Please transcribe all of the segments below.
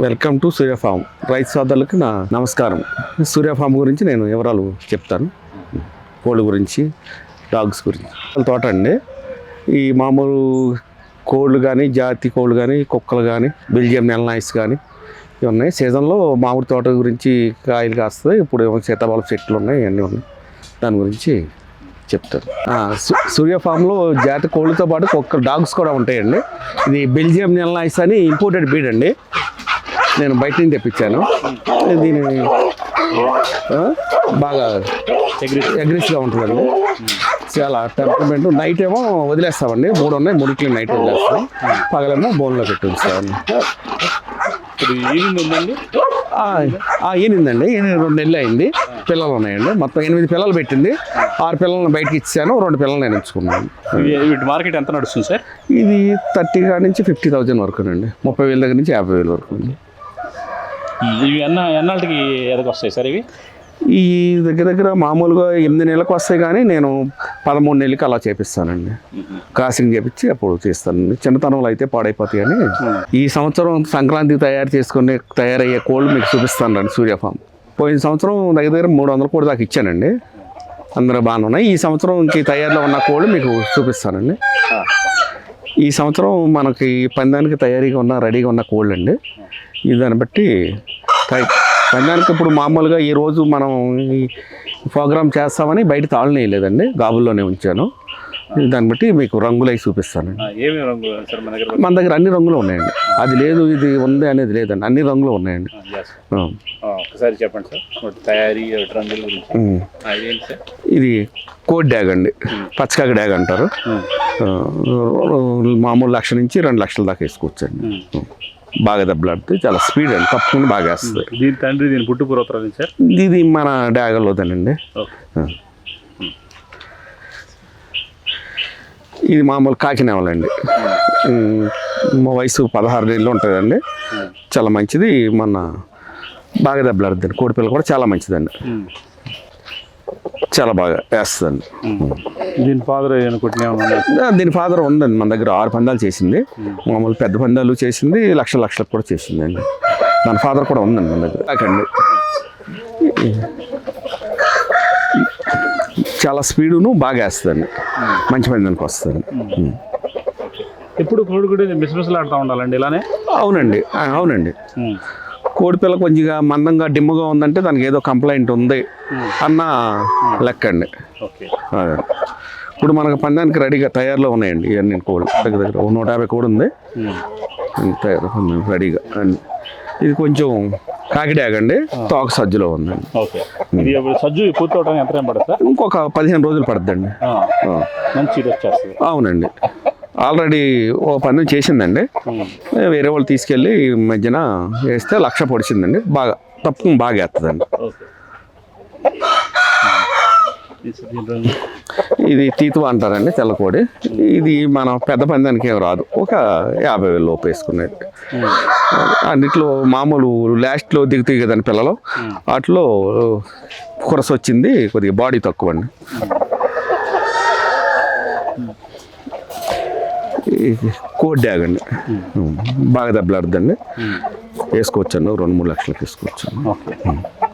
Welcome to Surya form. రైతు సోదరులకు నా నమస్కారం. సూర్య ఫామ్ గురించి నేను వివరాలు చెప్తాను. కోళ్ళ గురించి డాగ్స్ గురించి. తోట అండి. ఈ మామూలు కోళ్ళు కానీ జాతి కోళ్ళు కానీ కుక్కలు కానీ బెల్జియం నెలనాయిస్ కానీ ఇవి ఉన్నాయి. సీజన్లో మామిడి తోట గురించి కాయలు కాస్తాయి. ఇప్పుడు సీతాఫలం చెట్లు ఉన్నాయి ఇవన్నీ ఉన్నాయి. దాని గురించి చెప్తారు సూర్య ఫామ్లో జాతి కోళ్ళతో పాటు కుక్క డాగ్స్ కూడా ఉంటాయండి. ఇది బెల్జియం నెలనాయిస్ అని ఇంపోర్టెడ్ బీడ్ అండి. నేను బయట నుంచి తెప్పించాను. దీని బాగా అగ్రెసివ్గా ఉంటుందండి చాలా టెంపర్మెంట్ నైట్ ఏమో వదిలేస్తామండి. మూడు ఉన్నాయి. మూడికి నైట్ వదిలేస్తాం. పగలేమో బోన్లో పెట్టి ఉంచుతామండి ఇప్పుడు ఈవినింగ్ ఉందండి? ఆ, ఆ, ఈనిందండి ఈయన రెండు నెలలు అయింది. పిల్లలు ఉన్నాయండి. మొత్తం ఎనిమిది పిల్లలు పెట్టింది. ఆరు పిల్లల్ని బయటకి ఇచ్చాను. రెండు పిల్లలు నేను ఎంచుకున్నాను. వీటి మార్కెట్ ఎంత నడుస్తుంది సార్ ఇది థర్టీ నుంచి ఫిఫ్టీ థౌజండ్ వరకు అండి ముప్పై వేల దగ్గర నుంచి యాభై వేల వరకు అండి ఇవి ఎన్న ఎన్నాళ్ళకి ఎదకు వస్తాయి సార్ ఇవి? ఈ దగ్గర దగ్గర మామూలుగా ఎనిమిది నెలలకు వస్తాయి కానీ నేను పదమూడు నెలలకి అలా చేపిస్తానండి. క్రాసింగ్ చేపించి అప్పుడు చేస్తానండి. చిన్నతనంలో అయితే పాడైపోతాయని ఈ సంవత్సరం సంక్రాంతి తయారు చేసుకునే తయారయ్యే కోళ్ళు మీకు చూపిస్తానండి సూర్య ఫామ్. పోయిన సంవత్సరం దగ్గర దగ్గర మూడు వందల కోడి దాకా ఇచ్చానండి. అందరూ బాగానే ఉన్నాయి. ఈ సంవత్సరం ఇంక తయారీలో ఉన్న కోళ్ళు మీకు చూపిస్తానండి. ఈ సంవత్సరం మనకి పందానికి తయారీగా ఉన్న రెడీగా ఉన్న కోళ్ళు అండి దాన్ని బట్టి పందానికి ఇప్పుడు మామూలుగా ఈ రోజు మనం ఈ ప్రోగ్రామ్ చేస్తామని బయట తాళం వేయలేదండి. గాబుల్లోనే ఉంచాను. దాన్ని బట్టి మీకు రంగులు అవి సార్ మన దగ్గర? అన్ని రంగులు ఉన్నాయండి. అది లేదు ఇది ఉంది అనేది లేదండి. అన్ని రంగులు ఉన్నాయండి. ఒకసారి చెప్పండి సార్. తయారీ ఇది కోడ్ డ్యాగ్ అండి. పచ్చకాక డ్యాగ్ అంటారు. మామూలు లక్ష నుంచి రెండు లక్షల దాకా వేసుకోవచ్చండి. బాగా దెబ్బలాడితే చాలా స్పీడ్ అండి తప్పకుండా బాగా వేస్తుంది. దీని తండ్రి దీని పుట్టు పూర్వోత్తరాలు ఏంటి సార్ ఇది మన ఆ. ఇది మామూలు కాకినేవలండి మా వయసు పదహారు నెలలు ఉంటుందండి. చాలా మంచిది. మొన్న బాగా దెబ్బలాడుతుంది. కోడిపిల్ల కూడా చాలా మంచిదండి. చాలా బాగా వేస్తుందండి. దీని ఫాదర్ దీని ఫాదర్ ఉందండి మన దగ్గర ఆరు పందాలు చేసింది. మామూలు పెద్ద పందాలు చేసింది లక్ష లక్షలకు కూడా చేసిందండి. దాని ఫాదర్ కూడా ఉందండి మన దగ్గర. కాకండి చాలా స్పీడును బాగా వేస్తుందండి. మంచి పందానికి వస్తుంది ఎప్పుడు కోడి కూడా మిస్ ఆడుతూ ఉండాలండి ఇలానే? అవునండి. అవునండి. కోడిపిల్ల కొంచెంగా మందంగా డిమ్ముగా ఉందంటే దానికి ఏదో కంప్లైంట్ ఉంది అన్న లెక్క అండి. ఇప్పుడు మనకు పందానికి రెడీగా తయారులో ఉన్నాయండి ఇవన్నీ కోళ్ళు దగ్గర దగ్గర. నూట యాభై కోడి ఉంది. అన్ని తయారు రెడీగా. ఇది కొంచెం కాకిడాగండి తోక సజ్జలో ఉందండి. ఇప్పుడు సజ్జు పూర్తి అవడానికి ఎంత టైం పడుతుంది సార్? ఇంకొక పదిహేను రోజులు పడుతుందండి మంచి అవునండి. ఆల్రెడీ ఓ పందెం చేసిందండి. ఉమ్. వేరే వాళ్ళు తీసుకెళ్ళి ఈ మధ్యన వేస్తే లక్ష పొడిచిందండి. బాగా తప్పు బాగా వేస్తుందండి ఇది తీతువ అంటారండి తెల్లకోడి. ఇది మన పెద్ద పందానికి ఏం రాదు. ఒక యాభై వేలు లోపు వేసుకునేది. అన్నిట్లో మామూలు లాస్ట్లో దిగుతాయి కదండి పిల్లలు. వాటిలో కురస వచ్చింది కొద్దిగా బాడీ తక్కువ అండి కోడ్ డ్యాగ్ అండి బాగా దెబ్బలాడుద్దండి. వేసుకోవచ్చాను రెండు మూడు లక్షలకు వేసుకోవచ్చాను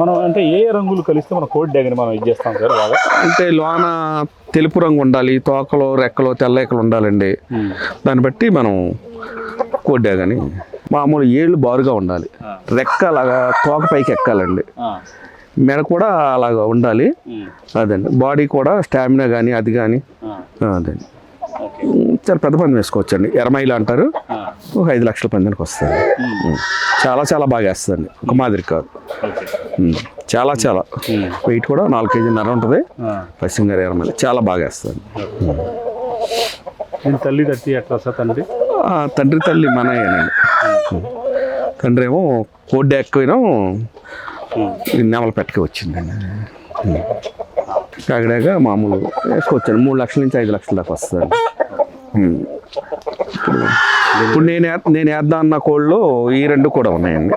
మనం అంటే ఏ రంగులు కలిస్తే మనం కోడ్ డ్యాగని మనం ఇది చేస్తాం సార్ బాగా? అంటే లోన తెలుపు రంగు ఉండాలి తోకలో రెక్కలో తెల్లెక్కలు ఉండాలండి. దాన్ని బట్టి మనం కోడ్ డ్యాగ్ అని మామూలు ఏళ్ళు బారుగా ఉండాలి. రెక్క అలాగా తోక పైకి ఎక్కాలండి. మెడ కూడా అలాగా ఉండాలి. అదండి. బాడీ కూడా స్టామినా కానీ అది కానీ. అదండి. చాలా పెద్ద పందెం వేసుకోవచ్చండి. ఎరమైలు అంటారు. ఒక ఐదు లక్షల పందెనికి వస్తుంది. చాలా చాలా బాగా వేస్తుందండి. ఒక మాదిరి కాదు. చాలా చాలా. వెయిట్ కూడా నాలుగు కేజీన్నర ఉంటుంది. ఆ. పశ్చిమ గారి ఎరమైలు. చాలా బాగా వేస్తుంది తల్లి తట్టి ఎట్లా సార్ తండ్రి? తండ్రి తల్లి మనయ్యనండి తండ్రి ఏమో కోడ్డు ఎక్కువైనా నెమల పెట్టక వచ్చిందండి. కాకినాక మామూలు వేసుకోవచ్చండి. మూడు లక్షల నుంచి ఐదు లక్షల దాకా వస్తుంది ఇప్పుడు నేను నేను వేద్దాం అన్న కోళ్ళు ఈ రెండు కూడా ఉన్నాయండి.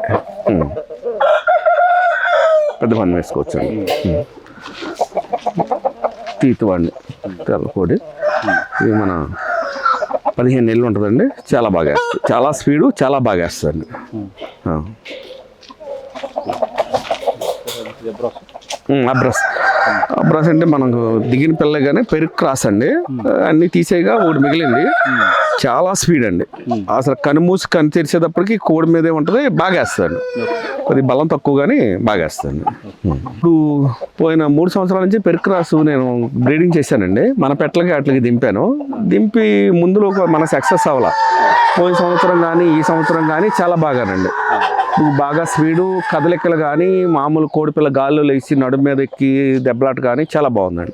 పెద్ద పని వేసుకోవచ్చండి. తీతు తీతువాడిని తెల్లకోడి ఇది మన పదిహేను నెలలు ఉంటుందండి. చాలా బాగా వేస్తుంది. చాలా స్పీడు చాలా బాగా వేస్తుంది అబ్రస్ అబ్రస్ అంటే మనకు దిగిన పిల్ల కానీ పెరుగు క్రాస్ అండి. అన్ని తీసేయగా ఒకటి మిగిలింది. చాలా స్పీడ్ అండి. అసలు కనుమూసి కను తెరిచేటప్పటికి కోడి మీదే ఉంటుంది బాగా కొద్ది బలం తక్కువ కానీ బాగా ఇప్పుడు పోయిన మూడు సంవత్సరాల నుంచి పెరుగు క్రాస్ నేను బ్రీడింగ్ చేశానండి. మన పెట్టలకి అట్లకి దింపాను. దింపి ముందులో ఒక మన సక్సెస్ అవ్వాల. పోయిన సంవత్సరం కానీ ఈ సంవత్సరం కానీ చాలా బాగానండి. బాగా స్పీడు కదలికలు కానీ మామూలు కోడిపిల్ల గాల్లో లేచి నడుము మీద ఎక్కి దెబ్బలాట కానీ చాలా బాగుందండి.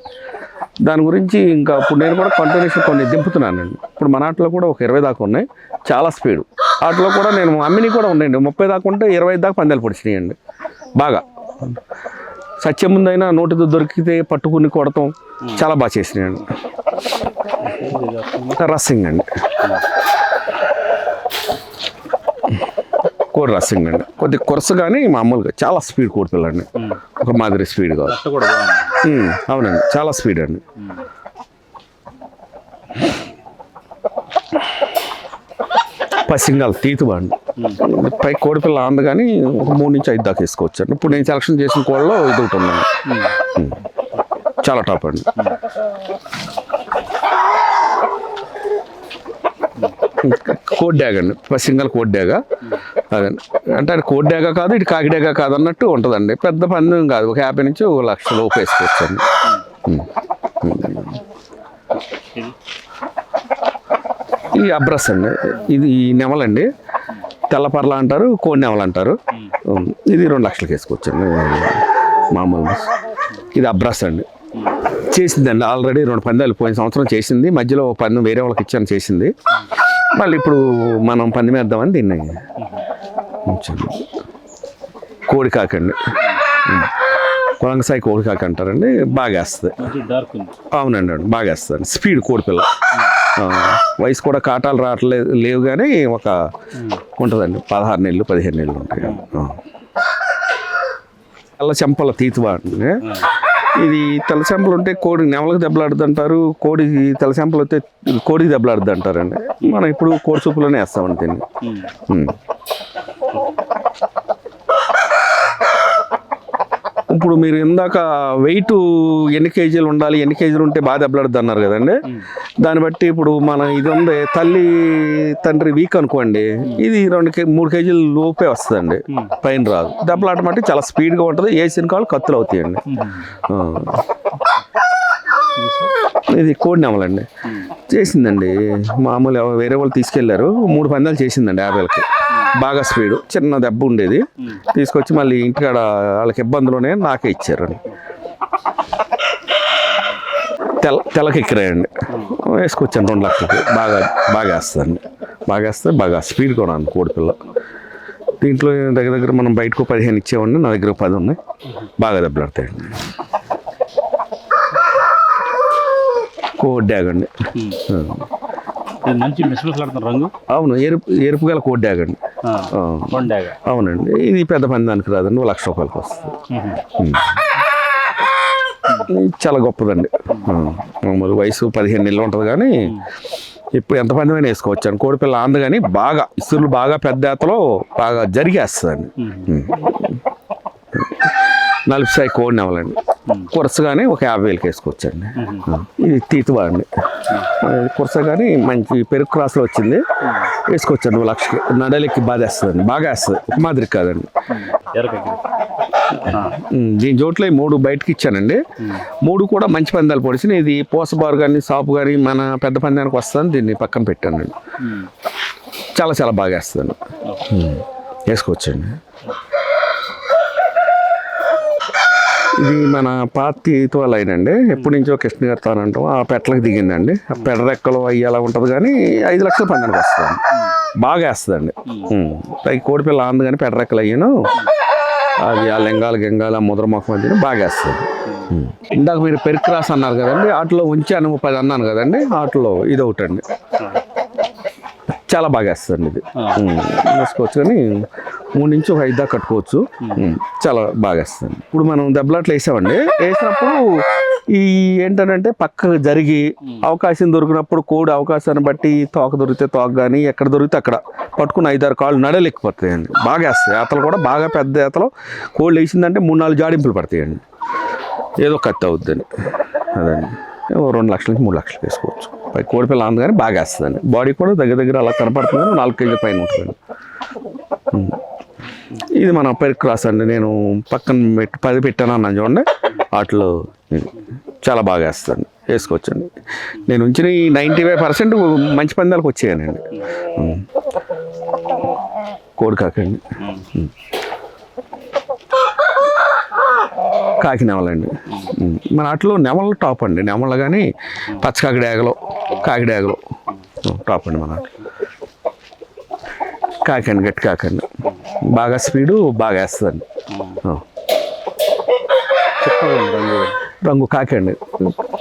దాని గురించి ఇంకా ఇప్పుడు నేను కూడా కంటిన్యూషన్ కొన్ని దింపుతున్నానండి ఇప్పుడు మన ఆటలో కూడా ఒక ఇరవై దాకా ఉన్నాయి. చాలా స్పీడు. ఆటలో కూడా నేను అమ్మిని కూడా ఉన్నాయండి ముప్పై దాకా ఉంటే ఇరవై దాకా పందాలు పొడిచినాయండి బాగా. సత్యం ముందైనా నోటితో దొరికితే పట్టుకుని కొడతాం. చాలా బాగా చేసినాయండి రస్సింగ్ అండి. కోడి రస్సింగ్ అండి. కొద్ది కొరస కానీ మామూలుగా చాలా స్పీడ్ కోడి పిల్లండి ఒక మాదిరి స్పీడ్ కాదు. కూడా అవునండి. చాలా స్పీడ్ అండి. పసింగాలు తీతు అండి పై కోడిపిల్ల ఆంద కానీ ఒక మూడు నుంచి ఐదు దాకా వేసుకోవచ్చు అండి ఇప్పుడు నేను సెలక్షన్ చేసిన కోళ్ళలో ఇది ఒకటి ఉందండి. ఉమ్. చాలా టాప్ అండి. కోడ్ డ్యాగ్ అండి. సింగల్ కోడ్ అదే. అంటే అది కోడి డేగా కాదు ఇటు కాకి కాదు అన్నట్టు ఉంటుందండి. పెద్ద పందెం కాదు. ఒక యాభై నుంచి ఒక లక్ష లోపు వేసుకోవచ్చు అండి ఈ అబ్రస్ అండి. ఇది ఈ నెమలండి. తెల్లపర్ల అంటారు కోడి నెమలు అంటారు. ఇది రెండు లక్షలకి వేసుకోవచ్చండి. మామూలు. ఇది అబ్రస్ అండి. చేసిందండి. ఆల్రెడీ రెండు పందాలు పోయిన సంవత్సరం చేసింది. మధ్యలో పందెం వేరే వాళ్ళకి ఇచ్చాను చేసింది. మళ్ళీ ఇప్పుడు మనం పందెం వేద్దామని దీన్ని ఉంచాను కోడికాకండి. కొలంగసాయి కోడికాక అంటారండి బాగా వేస్తుంది. అవునండి అవును బాగా వేస్తుంది స్పీడ్ కోడిపిల్ల. ఆ, వయసు కూడా కాటాలు రావట్లేదు లేవు కానీ ఒక ఉంటుందండి పదహారు నెలలు పదిహేను నెలలు ఉంటాయి. తెల్ల చెంపల తీతువా అండి? ఇది తెల్ల చెంపలు ఉంటే కోడి నెమలకు దెబ్బలాడుద్ది అంటారు కోడి తెల్ల చెంపలు వస్తే కోడికి దెబ్బలాడుద్ది అంటారండి మనం ఇప్పుడు కోడి చూపులోనే వేస్తామండి దీన్ని. ఇప్పుడు మీరు ఇందాక వెయిట్ ఎన్ని కేజీలు ఉండాలి ఎన్ని కేజీలు ఉంటే బాగా దెబ్బలాడుద్ది అన్నారు కదండి. దాన్ని బట్టి ఇప్పుడు మన ఇది ఉంది తల్లి తండ్రి వీక్ అనుకోండి ఇది రెండు కే మూడు కేజీలు లోపే వస్తుందండి. పైన రాదు. దెబ్బలాట మట్టి చాలా స్పీడ్గా ఉంటుంది వేసిన కాళ్ళు కత్తులు అవుతాయండి. ఇది కోడి నెమలండి చేసిందండి. మామూలు వేరే వాళ్ళు తీసుకెళ్ళారు. మూడు పందాలు చేసిందండి యాభైలకి. బాగా స్పీడ్. చిన్న దెబ్బ ఉండేది. తీసుకొచ్చి మళ్ళీ ఇంటికాడ వాళ్ళకి ఇబ్బందులోనే నాకే ఇచ్చారండి తెల్ల తెల్లకెక్కిరాయండి వేసుకొచ్చాను రెండు లక్షలకి. బాగా బాగా వేస్తుందండి. బాగా వేస్తే బాగా స్పీడ్ కూడా అండి కోడిపిల్ల దీంట్లో దగ్గర దగ్గర మనం బయటకు పదిహేను ఇచ్చేవాడిని నా దగ్గర పది ఉన్నాయి. బాగా దెబ్బలాడతాయండి. కోడ్ డ్యాగ్ అండి. మంచి రంగు? అవును ఎరుపు ఎరుపు గల కోడ్ డ్యాగ్ అండి. అవునండి. ఇది పెద్ద పందానికి రాదండి లక్ష రూపాయలకి వస్తుంది. చాలా గొప్పదండి. మామూలు వయసు పదిహేను నెలలు ఉంటుంది కానీ ఇప్పుడు ఎంత పందమైనా వేసుకోవచ్చు అండి. కోడిపిల్ల ఆంద కానీ బాగా ఇసురులు బాగా పెద్ద ఎత్తలో బాగా జరిగేస్తుందండి. నలుపు సాయి కోడి నెవలండి కురస కానీ ఒక యాభై వేలకి వేసుకోవచ్చండి. ఇది తీతువా అండి కురస కానీ మంచి పెరుగు క్రాస్లో వచ్చింది. వేసుకోవచ్చండి ఒక లక్షకి. నడలెక్కి బాగా వేస్తుందండి బాగా వేస్తుంది ఒక మాదిరి కాదండి. దీని చోట్ల ఈ మూడు బయటకి ఇచ్చానండి. మూడు కూడా మంచి పందాలు పొడిచిన ఇది పోసబారు కానీ సాపు కానీ మన పెద్ద పందానికి వస్తుంది దీన్ని పక్కన పెట్టానండి. చాలా చాలా బాగా వేస్తుందండి వేసుకోవచ్చండి. ఇది మన పాతితో లైన్ అండి. ఎప్పటి నుంచో కృష్ణ గారు తానంటాం ఆ పెట్టలకు దిగిందండి. ఆ పెడ రెక్కలు అవి అలా ఉంటుంది కానీ ఐదు లక్షల పందానికి వస్తుంది బాగా వేస్తుందండి. ఉమ్, కోడిపిల్ల ఆంది కానీ పెడ రెక్కలు అయ్యాను అది ఆ లింగాలు గింగాలు ఆ ముద్ర మొక్క మధ్యన బాగా వేస్తుంది. ఇందాక మీరు పెరిక్రాస్ అన్నారు కదండి వాటిలో ఉంచాను పది అన్నాను కదండి వాటిలో ఇది ఒకటండి చాలా బాగా వేస్తుంది ఇది. వేసుకోవచ్చు కానీ మూడు నుంచి ఒక ఐదు దాకా కట్టుకోవచ్చు. చాలా బాగా వేస్తుంది. ఇప్పుడు మనం దెబ్బలాట్లు వేసామండి. వేసినప్పుడు ఈ ఏంటంటే పక్కకు జరిగి అవకాశం దొరికినప్పుడు కోడి అవకాశాన్ని బట్టి తోక దొరికితే తోక కానీ ఎక్కడ దొరికితే అక్కడ పట్టుకుని ఐదారు కాళ్ళు నడలేకపోతాయండి. బాగా వేస్తాయి. ఏతలు కూడా బాగా పెద్ద ఏతలు కోళ్ళు వేసిందంటే మూడు నాలుగు జాడింపులు పడతాయండి. ఏదో కత్తి అవుద్దని. అదండి. రెండు లక్షల నుంచి మూడు లక్షలు వేసుకోవచ్చు. పై కోడి పిల్ల ఉంది కానీ బాగా వేస్తుందండి బాడీ కూడా దగ్గర దగ్గర అలా కనపడుతుంది నాలుగు కేజీల పైన ఉంటుందండి ఇది మన పెరుగు క్రాస్ అండి. నేను పక్కన పెట్టి పది పెట్టాను అన్నాను చూడండి. వాటిలో చాలా బాగా వేస్తుంది వేసుకోవచ్చండి. నేను ఉంచిన ఈ నైంటీ ఫైవ్ పర్సెంట్ మంచి పందాలకు వచ్చాయనండి. కోడి కాకండి. కాకి నెమలండి. మన వాటిలో నెమలు టాప్ అండి. నెమలు కానీ పచ్చకాకి డేగలు కాకి డేగలు. ఉం, టాప్ అండి మన వాటిలో. కాకండి గట్టి కాకండి బాగా స్పీడు బాగా వేస్తుందండి. రంగు రంగు కాకి అండి.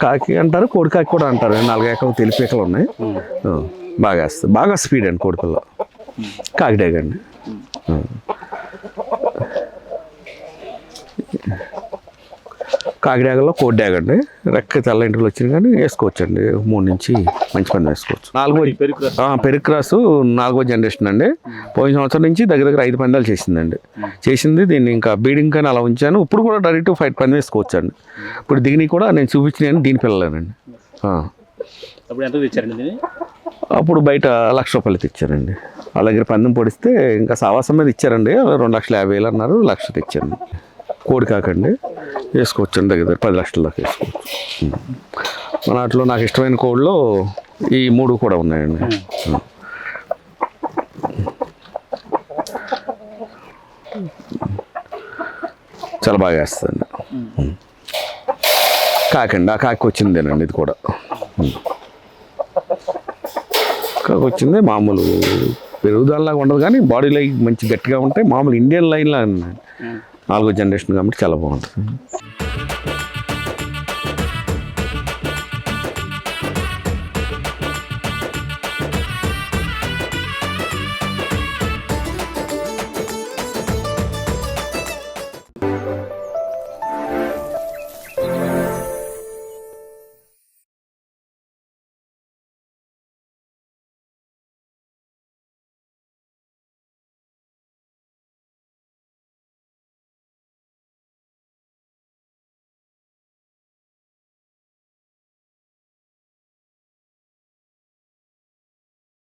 కాకి అంటారు కోడి కాకి కూడా అంటారు. నాలుగు ఏకలు తెలిపేకలు ఉన్నాయి. బాగా వేస్తుంది బాగా స్పీడ్ అండి కోడిపిల్ల కాకిడాగ కాకిడాగలో కోడి డాగ అండి. రెక్క తెల్ల ఇంటికి వచ్చింది కానీ వేసుకోవచ్చండి. మూడు నుంచి మంచి పని వేసుకోవచ్చు. నాలుగో పెరుగు ఆ, పెరుగు క్రాసు నాలుగో జనరేషన్ అండి. పోయిన సంవత్సరం నుంచి దగ్గర దగ్గర ఐదు పందాలు చేసిందండి. చేసింది దీన్ని ఇంకా బీడింగ్ కానీ అలా ఉంచాను. ఇప్పుడు కూడా డైరెక్ట్ ఫైట్ పని వేసుకోవచ్చు అండి ఇప్పుడు దీన్ని కూడా నేను చూపించిన దీని పిల్లలేనండి. ఆ. అప్పుడు ఎంత తెచ్చారండి దీన్ని? అప్పుడు బయట లక్ష రూపాయలు తెచ్చారండి. వాళ్ళ దగ్గర పందెం పొడిస్తే ఇంకా సావాసం మీద ఇచ్చారండి. రెండు లక్షల యాభై వేలు అన్నారు లక్ష తెచ్చారండి. కోడి కాకండి. వేసుకోవచ్చండి దగ్గర దగ్గర పది లక్షల దాకా వేసుకోవచ్చు. మన వాటిలో నాకు ఇష్టమైన కోళ్ళు ఈ మూడు కూడా ఉన్నాయండి. చాలా బాగా వేస్తుందండి. కాకండి ఆ కాకి వచ్చిందేనండి ఇది కూడా. కాకి వచ్చింది మామూలు పెరుగుదలలాగా ఉండదు కానీ బాడీ లైక్ మంచి గట్టిగా ఉంటాయి మామూలు ఇండియన్ లైన్లా నాలుగో జనరేషన్ కాబట్టి చాలా బాగుంటుంది